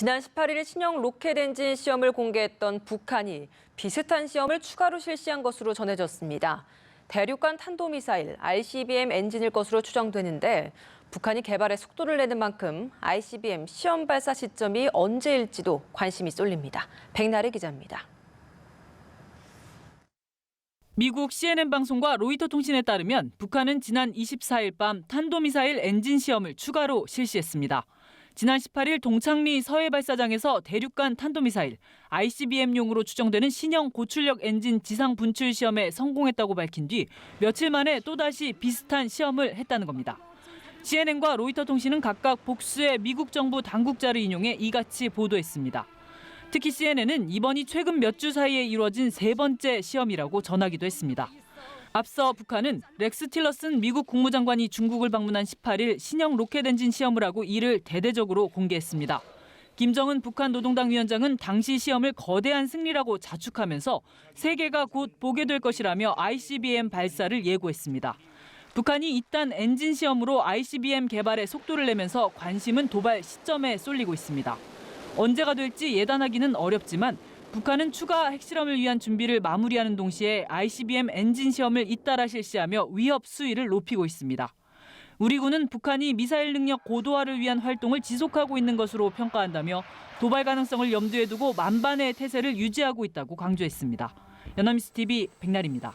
지난 18일 신형 로켓 엔진 시험을 공개했던 북한이 비슷한 시험을 추가로 실시한 것으로 전해졌습니다. 대륙간 탄도미사일 ICBM 엔진일 것으로 추정되는데 북한이 개발에 속도를 내는 만큼 ICBM 시험 발사 시점이 언제일지도 관심이 쏠립니다. 백나래 기자입니다. 미국 CNN 방송과 로이터 통신에 따르면 북한은 지난 24일 밤 탄도미사일 엔진 시험을 추가로 실시했습니다. 지난 18일 동창리 서해 발사장에서 대륙간 탄도미사일 ICBM용으로 추정되는 신형 고출력 엔진 지상 분출 시험에 성공했다고 밝힌 뒤 며칠 만에 또다시 비슷한 시험을 했다는 겁니다. CNN과 로이터 통신은 각각 복수의 미국 정부 당국자를 인용해 이같이 보도했습니다. 특히 CNN은 이번이 최근 몇 주 사이에 이루어진 세 번째 시험이라고 전하기도 했습니다. 앞서 북한은 렉스 틸러슨 미국 국무장관이 중국을 방문한 18일 신형 로켓 엔진 시험을 하고 이를 대대적으로 공개했습니다. 김정은 북한 노동당 위원장은 당시 시험을 거대한 승리라고 자축하면서 세계가 곧 보게 될 것이라며 ICBM 발사를 예고했습니다. 북한이 이딴 엔진 시험으로 ICBM 개발에 속도를 내면서 관심은 도발 시점에 쏠리고 있습니다. 언제가 될지 예단하기는 어렵지만 북한은 추가 핵실험을 위한 준비를 마무리하는 동시에 ICBM 엔진 시험을 잇따라 실시하며 위협 수위를 높이고 있습니다. 우리 군은 북한이 미사일 능력 고도화를 위한 활동을 지속하고 있는 것으로 평가한다며 도발 가능성을 염두에 두고 만반의 태세를 유지하고 있다고 강조했습니다. 연합뉴스 TV 백날입니다.